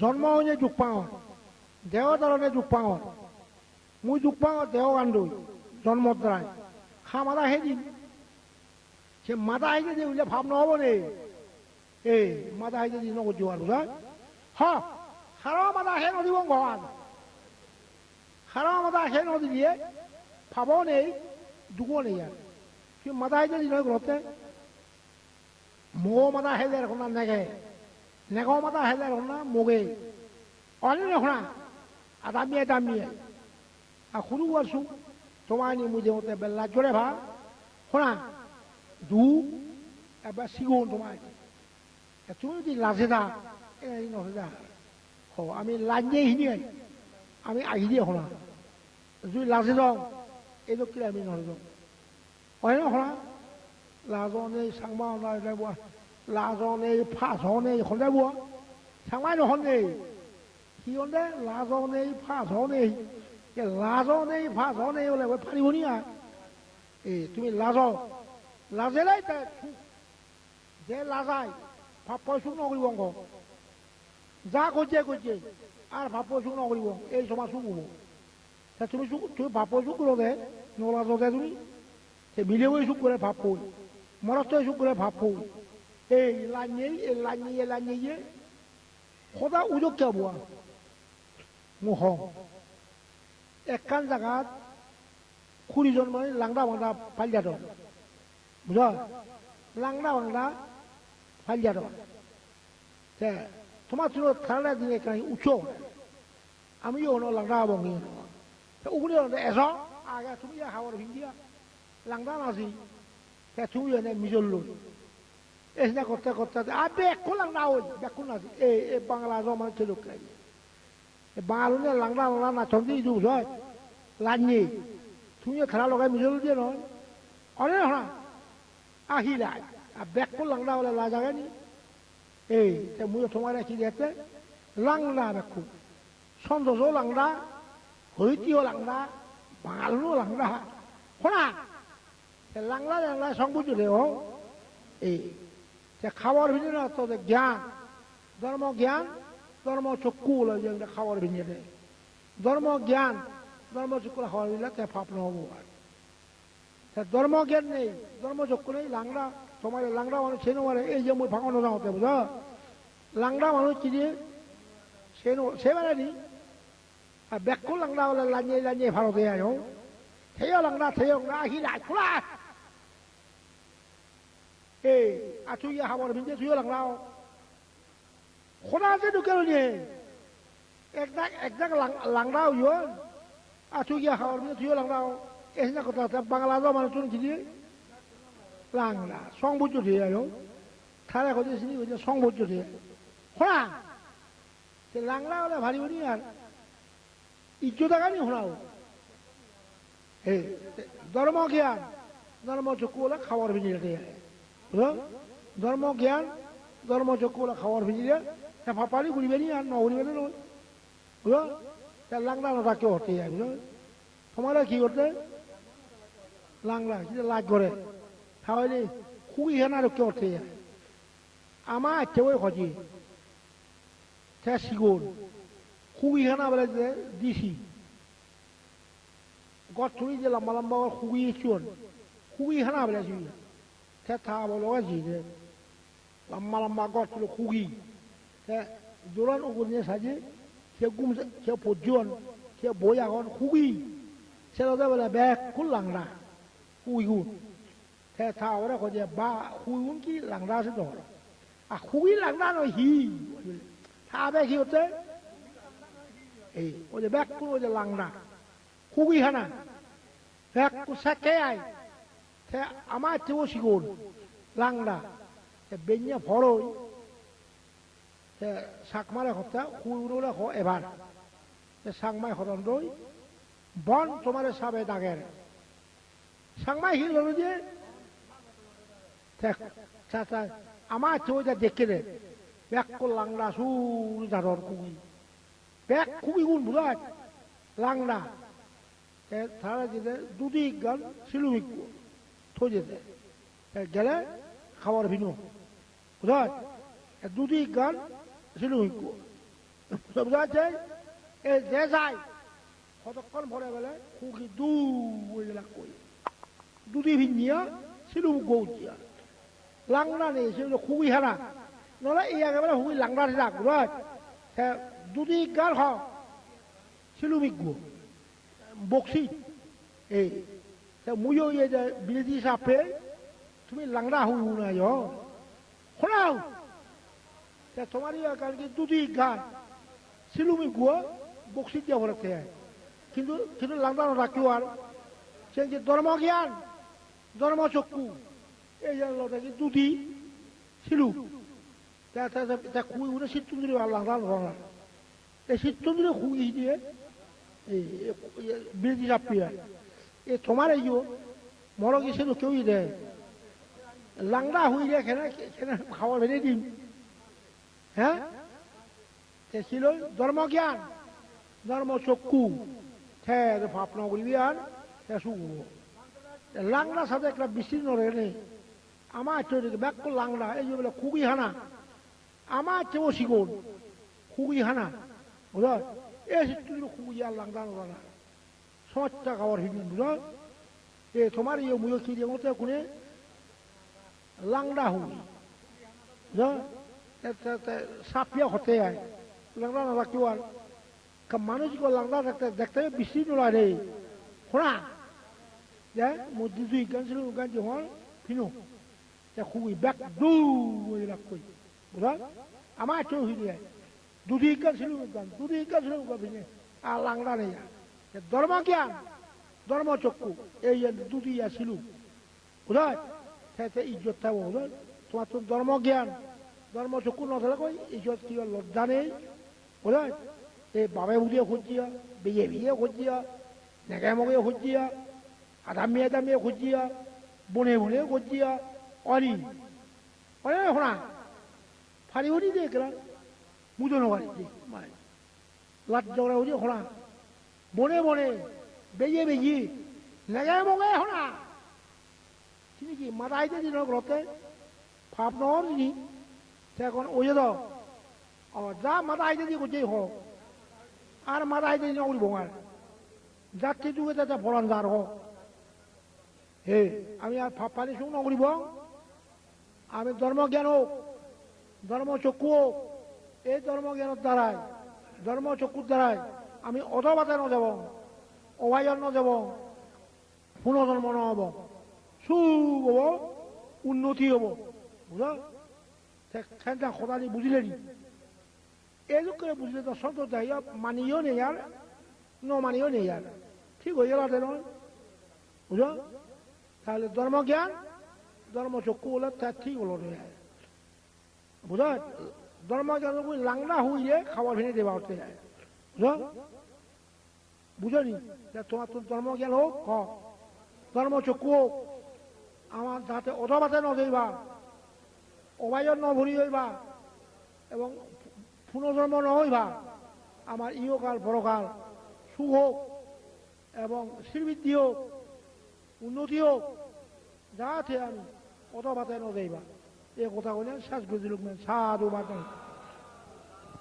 জন্ম হৈনে দুখ পাওঁ দেহৰ দ্বাৰণে দুখ পাওঁ মই দুখ পাওঁ দেহ কান্দুই জন্মৰ দ্বাৰাই খা মাদা সেই দিন সেই মাদা সেই দিন বুলি ভাৱ নহ'ব নে? এই মাদা সেই দিন নকৰি দিওঁ আৰু যা হাৰ মাদা সেই নদীব ঘৰ সাৰ মাদা সেই নদীয়ে ভাব নেই দুগ নেই ইয়াৰ? সি মাদা সেই দিন ঘৰতে মৌ মাদা সেই দিয়াৰ কোনো নেগে নেগাঁও মাতা হেলে শুনা মগেই অনে নুশুনা আৰু দামীয়ে দামীয়ে আৰু সৰু আছোঁ তোমাৰ নি মোৰ যাওঁতে বেলা জোৰে শুনা দু এবাৰ চিগুণ তোমাৰ তুমি যদি এই নহয় হ' আমি লাজেহিনি আমি আহি দিয়ে শুনা যদি লাজে যাওঁ এইটো কেলৈ আমি নহয় যাওঁ অহে নহয় লাজনে চাংবা অনা না শোনা লাজনে সাংমা নাই বোৱা লাজনে ফাজনে সদায় বোৱা সাংমাই নহ'লে কি হ'লে লাজনে ফাজনে লাজনে ফাজনে বোলে ফালিব নি এই তুমি লাজ লাজেলাই যে লাজাই ভাব পয়সুক নকৰিব অঙ্ক যা কৈছে কৈছে আর ভাব পয়সুক নকৰিব এই সমাজ চুক হ'ব তুমি চুক তুমি ভাব পয়সুক কৰোঁতে নলাজতে তুমি সে মিলেও চুক করে ভাব পই মরতো চুক করে ভাব পই এই লাঞ্ঞেই এই লাঞ্ঞিয়ে লাঞ্ঞিয়ে সদা উজক কে বোৱা মুহ একখান জাগাত খুড়িজন মানে লাংদা বাংদা ফালিয়া দন বুঝ লাংদা বাংদা ফালিয়া দন তে তোমার ছিল থানা দিনে কাহি উঠো আমিও হনো লাংদা বঙ্গি উগুলি এস আগে তুমি খাবার ভিন্দিয়া লাংদা নাছি তে তুমি মিজল লই এসে করতে করতে আর বেকুন লাংদা হই বেকুন নাছি এই এই বাংলা জমা ছিল বাঙালি লাংলা লাংদা নাচন্দি ইদু বুঝ লাঞ্জি তুমি খেলা লগাই মিজল দিয়ে নহয়। অনে হনা আহিলা আর বেকুন লাংদা হলে লাজাগে নি। এই মুই তোমার রাখি দিয়েছে লাংদা বেকু সন্তোষও লাংদা হইতিও লাংদা বাঙালিও লাংদা শোনা লাংলা লাংলা দে ও এই খাবার ভিতরে তোদের জ্ঞান। ধর্ম জ্ঞান, ধর্ম চক্ষু হলো যে খাবার ভিতরে ধর্ম জ্ঞান, ধর্ম চক্ষু খাবার ভিতরে তে পাপ নহব আর। ধর্ম জ্ঞান নেই, ধর্ম চক্ষু নেই লাংড়া, তোমার লাংড়া মানুষ সে নোয়ারে এই যে মই ভাঙানো যাওয়াতে বুঝ লাংড়া মানুষ কি দিয়ে সে সে বেড়ানি আর ব্যাকুল লাংড়া হলে লাঞ্জে লাঞ্জে ভারতে আয় থেয় লাংড়া থেয় লাংড়া আহিলা খোলা। এই আচুইয়া খাবার ভিতরে থুইও লাংড়া খোলা যে ঢুকে একদাক লাংড়া হইও। আচুইয়া খাবার ভিতরে থুইও লাংড়া এসে কথা বাংলা মানুষ কি দিয়ে লাংলা সংবুজ দিয়ে আয়ো চিনি কইছে সংবুজ দিয়ে শোনা সে লাংলা হলে ভারী ভারী আর। ইজ্জত গানি শোনাও হে ধর্ম জ্ঞান, ধর্ম চক্ষু হলে খাবার ভিজিয়ে দিয়ে বুঝলো ধর্ম জ্ঞান, ধর্ম চক্ষু হলে খাবার ভিজিয়ে তা ফাপালি ঘুরিবে নি আর না নয় বুঝলো তা লাংলা নটা কেউ হতে যায়, বুঝলো? তোমার কি করতে লাংলা লাজ করে। তাহলে খুবই হেনার কেউ হতে যায়। আমার কেউই খজি। সে শিগোল খুবই হেনা বলে যে দিছি গছ তুলি যে লম্বা লম্বা খুবই চুন খুবই হেনা বলে ব্যাগ thế bên nhà phò rồi thế sắc mà là khó hui nó là khó evan thế sang mai khó rồi bon তোমার সাবে দাগের। সাংমাই হিল হলো যে আমার চোখটা দেখে দে ব্যাক করলাংলা সুর জারর কুই ব্যাক খুবই গুণ বুঝায় লাংলা তারা যেতে দুদি গান সিলুমিক থো যেতে গেলে খাবার ভিনো বুঝায়? দুদি গান সিলুমিক বুঝা যাচ্ছে এই যে যায়, কতক্ষণ ভরে গেলে খুকি দু বই গেলা কই। দুদি ভিঞ্জিয়া সিলুম গৌজিয়া। লাংনা নেই সেগুলো খুবই হারা। নহলে এই একেবারে হুই লাংনা থাক right দুদি গাল হ সিলুমি গো বক্সি, এই মুয়ো ইয়ে যে বিলেতি সাপে তুমি লাংনা হুই হুনা য় শোনাও তোমার ইয়ে কালকে দুদি গাল সিলুমি গো বক্সি দিয়া ভরে কিন্তু কিন্তু লাংনা রাখিও আর সে যে ধর্মজ্ঞান ধর্মচক্ষু এই যে লটাকে দুদি সিলু তা খুই উঠে সিদ্ধুন্দ্রি লাংনা রঙা এই সিদ্ধুন্দ্রি খুই দিয়ে এই বিরোধী চাপিয়া এই তোমার এই মরগি সেটা কেউই দেয়। লাংড়া হইলে খেলে খেলে খাওয়া ভেঙে দিম হ্যাঁ? ছিল ধর্মজ্ঞান ধর্ম চক্ষু থে ভাবন করিবি আর শুভ। লাংড়া সাথে একটা বিচ্ছিন্ন রেলে আমার চরিত্র ব্যাক লাংড়া, এই যে বলে খুবই হানা আমার চেয়েও শিগন খুবই হানা বুঝল এই তুই খুবই আর লাংড়া সমাজটা খাওয়ার হিদিন বুঝল এ তোমার ইয়ে মুয় কি দিয়ে মতো কোনে? লাংড়া হুই। সাপিয়া হতে লাংড়া না রাখিও আর। মানুষ গো লাংড়া দেখতে দেখতে বেশি নোলা রে। শোনা যে দুজু গানছিলো গান যখন ফিনো। যে খুবই ব্যাক দু কই বুঝা? আমার চৌ হিরিয়ায় দুদি গানছিলো গান দুদি গানছিলো গান ফিনে। আর লাংড়া নেই ধর্ম জ্ঞান, ধর্ম চক্ষু, এই দুদি আসিল। বুঝা সেতে ইজ্জত থাকব বুঝা তোমার তো ধর্ম জ্ঞান, ধর্ম চক্ষু নথালে কই ইজ্জত কি লজ্জা নেই? বুঝা এই বাবে বুঝিয়ে খুঁজিয়া, বিয়ে বিয়ে খুঁজিয়া নেগে মগে খুঁজিয়া আদামিয়ে আদামিয়ে খুঁজিয়া, বনে বনে খুঁজিয়া অনি অনে শোনা ফারি হরি দে কেলা মুজো নগারি দে মানে লাট জগড়া হরি শোনা। বনে বনে বেয়ে বেজি নেগে মগে শোনা তিনি কি মাতাইতে দিন ঘরতে ভাব নহর দিনি এখন ওই দ যা মাতাইতে দি খুঁজেই হোক, আর মাতাইতে দিন উড়ব আর যাত্রী যুগে যাতে ফলান যার হোক। হে, আমি আর পানি শুন নকরিব আমি ধর্মজ্ঞান হোক, ধর্মচক্ষু হোক, এই ধর্মজ্ঞানের দ্বারাই, ধর্মচক্ষুর দ্বারাই আমি অধবাতে নযাব অভায়ন নযাব পুনর্জন্ম নহব সুখ হব, উন্নতি হব। বুঝা সেটা সদানি বুঝিলে নি এইযোগ করে বুঝলে তো সন্ত মানিও নেই আর, ন মানিও নেই আর। ঠিক হয়ে গেল নয়। বুঝো তাহলে ধর্মজ্ঞান, ধর্মচক্ষু হলে তার ঠিক হলো বুঝা ধর্মজ্ঞান লাংলা হইলে খাবার ভেঙে দেওয়া হতে যায় বুঝনি? তোমার তো ধর্মজ্ঞান হোক ক? ধর্মচক্ষু হোক আমার যাতে অধবাতে ন যাইবা অবায়ন ভরি হইবা এবং পুনর্জন্ম ন হইবা আমার ইহকাল বড়কাল সুখ হোক এবং শ্রীবৃদ্ধি হোক, উন্নতি হোক যাতে আমি অত বাতায় ন যাইবা এই কথা কইলেন শেষ গুজি লোক সাধু বাতায়